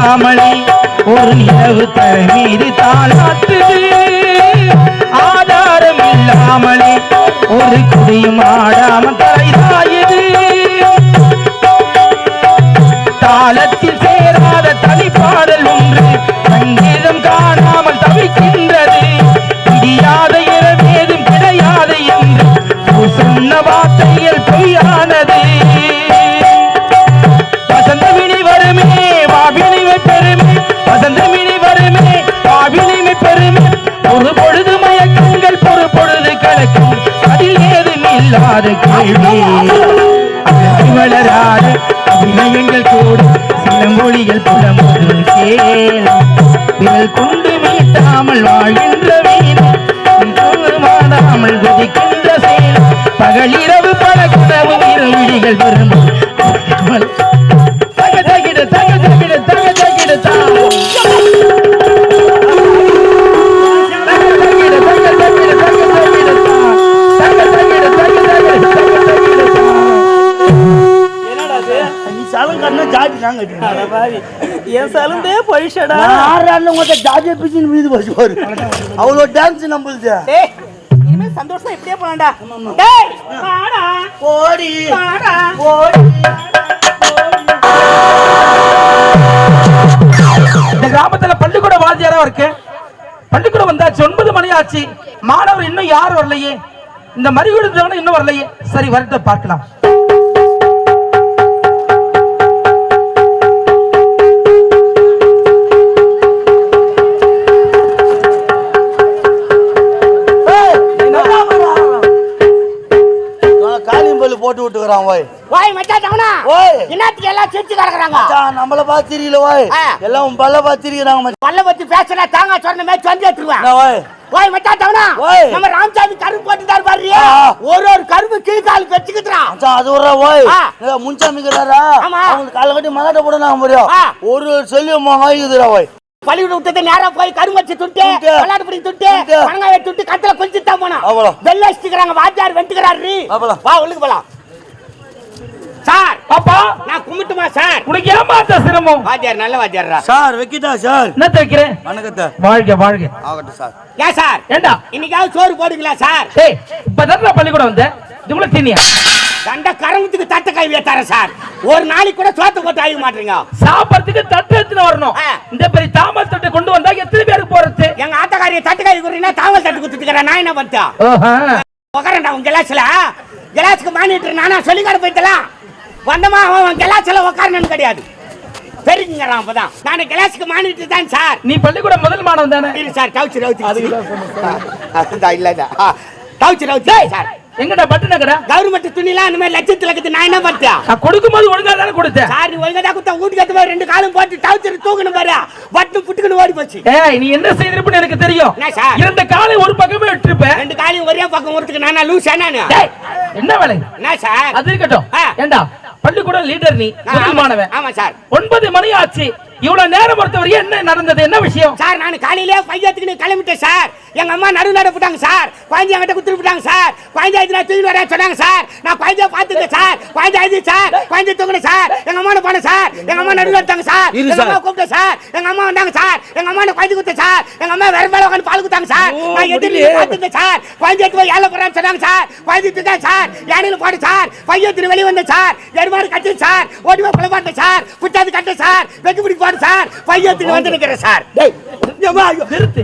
இல்லாமலே ஒரு நிலவு தலை மீது தாளாட்டுது ஆதாரம் இல்லாமலே ஒரு குடியும் ஆடாம தலைதாயுது தாளத்தில் சேராத தனிப்பாடல் இல்லாத கேள்வி. அழகு வளராது அபிநயங்கள் கூட சில மொழிகள் புலம்புது கேள். விரல் கொண்டு மீட்டாமல் வாழ்கின்ற வீண். மாடாமல் குதிக்கின்ற சேல். பகலிரவு பல குடவும் இரு விழிகள் தக என் சலுந்தே போயிடுச்சடா. ஆறாண்டு உங்கள்கிட்ட ஜாதியை பிடிச்சின்னு வீது போச்சு பாரு. அவ்வளோ டான்ஸ் நம்மளுது டேய் இனிமே சந்தோஷமா இப்படியே போலாம்டா. டேய் வாடா. ஓடி வாடா. ஓடி இந்த கிராமத்துல பள்ளிக்கூட வாத்தியாரா இருக்கு? பள்ளிக்கூடம் வந்தாச்சு ஒன்பது மணி ஆச்சு. மாணவர் இன்னும் யாரும் வரலையே. இந்த மறிகொடுத்தவன இன்னும் வரலையே. சரி வரட்டும் பார்க்கலாம். போட்டு விட்டுக்கிறான் ஓய் வாய் மச்சான் தவனா ஓய் என்னத்துக்கு எல்லாம் சிரிச்சு கிடக்குறாங்க? மச்சான், நம்மள பார்த்து தெரியல ஆ. எல்லாம் உன் பல்ல பார்த்து திரிக்கிறாங்க மச்சான். பல்ல பத்தி பேசுனா தேங்காய் சொன்ன மாதிரி சொல்லி எடுத்துருவேன். ஓய் வாய்? மச்சான் தவனா ஓய். நம்ம ராமசாமி கரும்பு போட்டுட்டாரு பாரு ஆ. ஒரு ஒரு கரும்பு கீழ் கால் வச்சுக்கிட்டான் மச்சான் அது ஒரு ஓய் முன்சாமிக்கிறாரா ஆமா. அவங்களுக்கு காலை கட்டி மலாட்ட போட நான் முடியும் ஆ. ஒரு சொல்லி மகாயுதுரா ஓய் பள்ளிக்கூட விட்டது நேரா போய் கரும்பு வச்சு துட்டு. பணங்காய துட்டு கத்துல கொஞ்சம் தான் போனா அவ்வளோ. வெள்ள வச்சுக்கிறாங்க வாத்தியார் வெண்டுக்கிறாரு அவ்வளோ. வா உள்ளுக்கு போலாம். சார் அப்பா நான் கும்பிட்டுமா சார்? உனக்கு ஏமாத்த சிரமம்? வாத்தியார் நல்ல வாத்தியார்ரா. Sir வைக்கிட்டா sir? என்ன வைக்கிறேன் வணக்கத்தை. வாழ்க வாழ்க. ஆகட்டும் சார். ஏன் சார்? ஏண்டா? இன்னைக்காவது சோறு போடுங்களா சார்? ஏய் இப்பதான் பள்ளிக்கூடம் வந்தேன். இதுக்குள்ள தின்னியா கண்ட கரமத்துக்கு தட்டை கை தரேன் சார். ஒரு நாளைக்கு கூட சோத்து போட்டு ஆக மாட்டீங்க. சாப்பிடறதுக்கு தட்டு எடுத்துன்னு வரணும். இந்த பெரிய தாமல் தட்டு கொண்டு வந்தா எத்தனை பேருக்கு போறது? எங்க ஆத்தக்காரிய தட்டு கை குறீங்கன்னா தாவல் தட்டு குத்துட்டுக்கிறேன். நான் என்ன பண்ணிட்டேன்? ஓஹா. உக்காரண்டா உன் கிளாஸ்ல. கிளாஸ்க்கு மானிட்டு நானா சொல்லி கடை போயிட்டலாம் வந்தமா அவன் கிளாஸ்ல உக்காரணும்னு கிடையாது. தெரிஞ்சுங்கிறான் அப்பதான். நான் கிளாஸ்க்கு மானிட்டு தான் சார். நீ பள்ளிக்கூடம் முதல் மாணவன் தானே? சார் டவுச்சு ரவுச்சு அதுதான் இல்ல டவுச்சு ரவுச்சு சார். எங்கடா பட்டு நகடா கவர்மெண்ட் துணிலாம் இந்த மாதிரி லட்சத்துல இருக்குது. நான் என்ன பண்ணிட்டேன் நான் கொடுக்கும் போது ஒழுங்கா தானே கொடுத்தேன். சார் ஒழுங்கா குத்தா வீட்டுக்கு எடுத்து போய் ரெண்டு காலும் போட்டு டவுச்சர் தூக்கணும் பாரு. பட்டு புட்டுக்குன்னு ஓடி போச்சு. ஏய் நீ என்ன செய்திருப்பன்னு எனக்கு தெரியும்? இரண்டு காலை ஒரு பக்கமே விட்டுருப்ப ரெண்டு காலையும் ஒரே பக்கம் ஒருத்துக்கு நானா லூஸ் நானு? என்ன வேலை என்ன சார்? அது இருக்கட்டும். ஏண்டா பள்ளிக்கூடம் லீடர் நீ. மாணவன் ஆமா. சார். ஒன்பது மணி ஆச்சு இவ்வளவு நேரம் பொறுத்தவரை என்ன நடந்தது? என்ன விஷயம்? சார் நான் காலையிலே பையத்துக்கு கிளம்பிட்டேன் சார். எங்க அம்மா நடு நட போட்டாங்க சார். குழந்தை என்கிட்ட குத்துட்டு போட்டாங்க சார். குழந்தை நான் தூக்கிட்டு வரேன் சொன்னாங்க சார். நான் குழந்தைய பார்த்துட்டேன் சார். குழந்தை ஆயிடுச்சு சார். குழந்தை தூக்கணும் சார். எங்க அம்மா போனேன் சார். எங்க அம்மா நடு எடுத்தாங்க சார். எங்க சார். அம்மா கூப்பிட்டேன் சார். எங்க அம்மா வந்தாங்க சார். எங்க அம்மா குழந்தை குத்தேன் சார். எங்க அம்மா வேற மேல உட்காந்து பால் குத்தாங்க சார். நான் முடியலையே. பார்த்துட்டேன் சார். குழந்தை எடுத்து போய் ஏழை போறான்னு சொன்னாங்க சார். குழந்தை தூக்கிட்டேன் சார். யானையில போடு சார். பையன் வெளியே வந்தேன் சார். எருமாடு கட்டி சார். ஓடி போய் குழப்பாட்டேன் சார். புத்தாது கட்டு சார். வெக்கு பிடிக்க போடு சார். பையன் வந்து நிற்கிறேன் சார். நிறுத்து.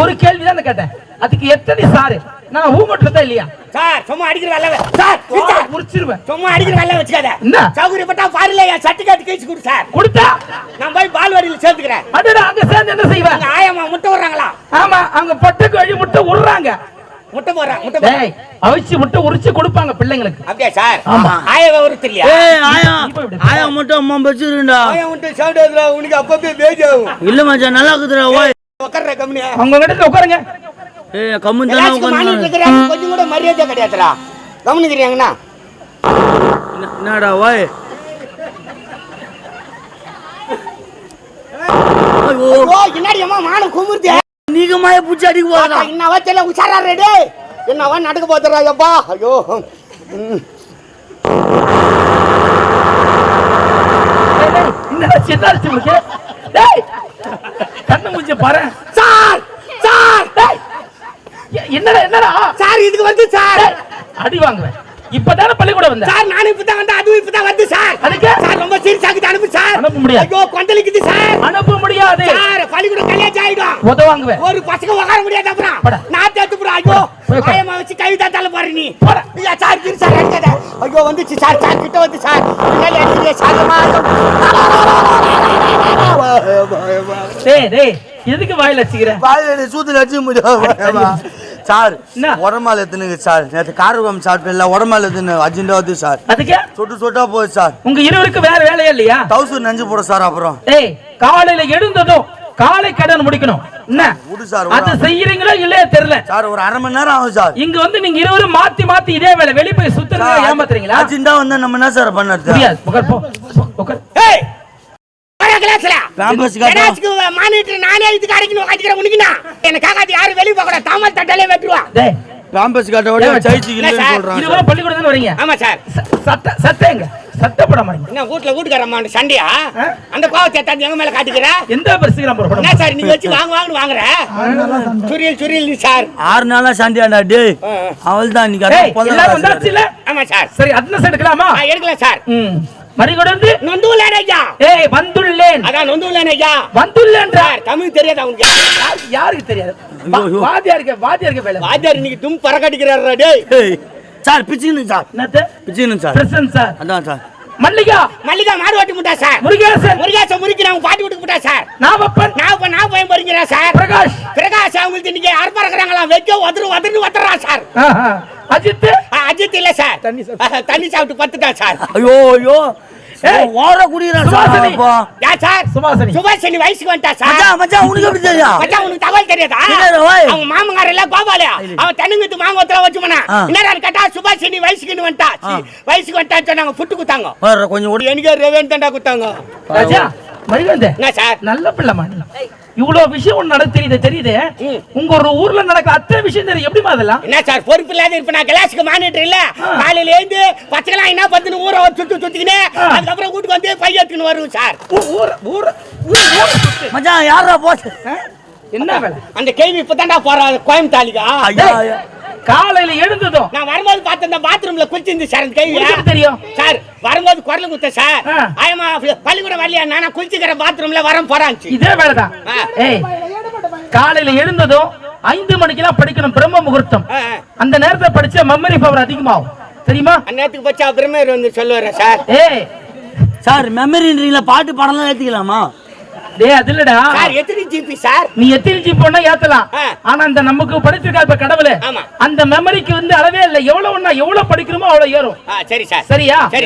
ஒரு கேள்வி தான் கேட்டேன். அதுக்கு எத்தனை சாரு? நான் ஊ மட்டும் இல்லையா? சார் சும்மா அடிக்கிற வேலை சார். முடிச்சிருவேன் சும்மா அடிக்கிற வேலை வச்சுக்காத. என்ன? சௌகரியப்பட்டா பாருல என் சர்டிபிகேட் கேஸ் கொடு சார். கொடுத்தா? நான் போய் பால்வாடியில் சேர்த்துக்கிறேன். அடடா அங்க சேர்ந்து என்ன செய்வேன்? அங்க ஆயம்மா முட்டை விடுறாங்களா? ஆமா அவங்க பொட்டை கழி முட்டை உருறாங்க முட்டை போடுறாங்க முட்டை. டேய் அவிச்சு முட்டை உரிச்சு கொடுப்பாங்க பிள்ளைங்களுக்கு. அப்படியா சார்? ஆமா. ஆயவை ஒரு தெரியா ஏய் ஆயா. ஆயா மட்டும் அம்மா வச்சிருந்தா ஆயம் முட்டை சவுண்ட் உனக்கு அப்பப்பே பேஜாகும் இல்ல மச்சான் நல்லா இருக்குதுடா ஓய் உட்கார்ற கம்மியா அவங்க கிட்ட உட்காருங்க ஏய் கம்மன் தானே இருக்கிறாங்க கொஞ்சம் கூட மரியாதை கிடையாதுடா. கவனிக்கிறீங்கண்ணா என்னடா ஓய் ஐயோ ஓ என்னடி அம்மா மானம் குமுறுதே. நீங்க மாய பூச்சி அடிக்க போதா இன்னவா தெரியல உஷாரா ரெடி. என்னவா நடக்க போதுறா ஐயப்பா ஐயோ. என்னடா சின்ன அரிசி உங்களுக்கு டேய் கண்ணு மூஞ்சி பாரு. Sir sir. டேய் எ- என்னடா? சார் இதுக்கு வந்து சார். அடி வாங்குவேன். இப்பதானே பள்ளிக்கூடம் வந்த சார் நானும் இப்பதான் வந்து அதுவும் இப்பதான் வந்து சார். அதுக்கு? சார் ரொம்ப சீரியஸ் ஆகுது அனுப்பு சார். அனுப்ப முடியாது. ஐயோ கொந்தளிக்குது சார். அனுப்ப முடியாது. சார் பள்ளிக்கூடம் கல்யாணம் ஆயிடும். உத வாங்குவேன். ஒரு பசங்க உட்கார முடியாது அப்புறம். நான் தேத்து போறேன் ஐயோ. பயமா வச்சு கை தாத்தால பாரு நீ. ஐயா சார் இரு சார் அடிக்காத ஐயோ வந்துச்சு சார் சார் கிட்ட வந்து சார். பின்னாடி சாதமா டேய் டேய் எதுக்கு வாயில வச்சுக்கிற வாயில சூத்துல அடிச்சு முடியாது சார்? உடம்பால் எத்துனுங்க சார்? நேற்று காரகம் சாப்பிட்டு உடம்பால் எத்துனு? அர்ஜென்டா வந்து சார். அதுக்கு? சொட்டு சொட்டா போகுது சார். உங்க இருவருக்கு வேற வேலையே இல்லையா? தௌசண்ட் நஞ்சு போட சார் அப்புறம். ஏய் காலையில எழுந்ததும் காலை கடன் முடிக்கணும். என்ன? அது. செய்யறீங்களோ இல்லையா தெரியல. சார் ஒரு அரை மணி நேரம் ஆகும் சார். இங்க வந்து நீங்க இருவரும் மாத்தி மாத்தி இதே வேலை வெளிய போய் சுத்துறீங்க ஏமாத்துறீங்களா? அர்ஜென்டா வந்து நம்ம என்ன சார் பண்ணது கிளாஸ்ல. கிளாஸ்க்கு மானிட்டர் நானே இதுக்கு அடிக்கணும் உட்காந்துக்கிறேன் உனக்குனா எனக்காக அது யாரும் வெளிய போக கூடாது தாமல் தட்டாலே வெட்டுவா. டேய் இல்லைன்னு இது பள்ளிக்கூடத்துல வரீங்க. ஆமா சார். ச- சட்டை சட்டை எங்க? சட்டை போட மாட்டீங்க. என்ன வீட்ல வீட்டுக்காரம்மா சண்டையா? அந்த கோவத்தை தந்து எங்க மேல காட்டுக்கிற? எந்த நம்ம போட என்ன சார் நீங்க வச்சு வாங்க வாங்கன்னு வாங்குற? சுரியல் சுரியல் சார். ஆறு நாளா சாண்டியாண்டா டேய். அவள் தான் பொண்ணு எல்லாரும் காசு வந்தாச்சு இல்ல? ஆமா சார். சரி அட்னஸ் எடுக்கலாமா? எடுக்கலாம் சார். ம். மறிகொண்டு நொந்துலேன் ஐயா ஏய் வந்துள்ளேன். அதான் நொந்துலேன் ஐயா வந்துள்ளேன்றா. சார் தமிழ் தெரியாதா உனக்கு யார்- யாருக்கு தெரியாது. வாத்தியாருக்கு வாத்தியாருக்கு வேலை. வாத்தியார் இன்னைக்கு தும் பறக்கடிக்கிறாரா டேய். சார் பிச்சுன்னு சார். என்னது? பிச்சுன்னு சார். பிரசன் சார். அதான் சார். மல்லிகா. மல்லிகா மாடு ஓட்டி முட்டா சார். முருகேசன். முருகேசன் முறுக்கி நான் பாட்டி விட்டு முட்டா சார். நாவப்பன் நான் இப்ப நான் போய் போறீங்களா சார். பிரகாஷ். பிரகாஷ் அவங்களுக்கு இன்னைக்கு யார் பறக்குறாங்களா? வைக்க உதறு உதறு உதறா சார். ஆஹா. அஜித் அஜித் இல்ல சார். தண்ணி தண்ணி சாப்பிட்டு பத்துட்டா சார். ஐயோ ஐயோ. ஓர குடிக்கிறான் சார் யா. சுபாஷினி. வயசுக்கு வந்துட்டா சார். மச்சான் மச்சான் உனக்கு எப்படி தெரியும் மச்சான் உனக்கு தகவல் தெரியாதா. அவங்க மாமங்கார எல்லாம் கோபாலியா அவன் தென்னங்கத்து மாங்கோத்துல வச்சு போனா ஆ. என்னடா கேட்டா சுபாஷினி வயசுக்குன்னு வந்துட்டா. வயசுக்கு வந்துட்டா சொன்னாங்க புட்டு குத்தாங்க. கொஞ்சம் எனக்கு ரெவன் தாண்டா குத்தாங்க. என்ன சார்? நல்ல பிள்ளைமா. இவ்வளவு விஷயம் ஒண்ணு நடக்கு தெரியுது தெரியுது. உங்க ஒரு ஊர்ல நடக்கிற அத்தனை விஷயம் தெரியும் எப்படிமா அதெல்லாம் என்ன சார் பொறுப்பு இல்லாத இருப்ப நான் கிளாஸுக்கு மானிட்டர் இல்ல காலையில ஏந்து பச்சைலாம் என்ன பத்துன்னு ஊரை சுத்து சுத்திக்கினே. அதுக்கப்புறம் வீட்டுக்கு வந்து பைய எடுத்துன்னு வருவோம் சார் ஊர் ஊர் ஊர் ஊர் சுத்து. மச்சான் யாரா போச்சு? என்ன வேலை அந்த கேள்வி இப்பதான்டா போறா கோயம்புத்தாலிக்கா. காலையில எழுந்ததும் நான் வரும்போது பார்த்த அந்த பாத்ரூம்ல குளிச்சிருந்து சார் எப்படி தெரியும்? சார் வரும்போது குரல் குத்த சார். ஆ. ஆயமா பள்ளிக்கூடம் வரலையா? நான் குளிச்சுக்கிற பாத்ரூம்ல வரேன் போறான்ச்சு. இதே வேலைதான். ஏய் காலையில எழுந்ததும் ஐந்து மணிக்கெல்லாம் படிக்கணும் பிரம்ம முகூர்த்தம். அந்த நேரத்துல படிச்சா மெமரி பவர் அதிகமாகும். தெரியுமா? அந்நேரத்துக்கு பச்சா பிரமேர் வந்து சொல்லுவார சார். ஏய். சார் மெமரின்றீங்களா பாட்டு பாடலாம் ஏத்திக்கலாமா? டேய் அது இல்லடா. சார் எத்தனை ஜிபி சார்? நீ எத்தனை ஜிபி வேணா ஏத்தலாம். ஆனா அந்த நமக்கு படிச்சிருக்கா இப்ப கடவுளே. அந்த மெமரிக்கு வந்து அளவே இல்லை. எவ்வளவு ஒண்ணா எவ்வளவு படிக்கிறோமோ அவ்வளவு ஏறும். சரி சார். சரியா? சரி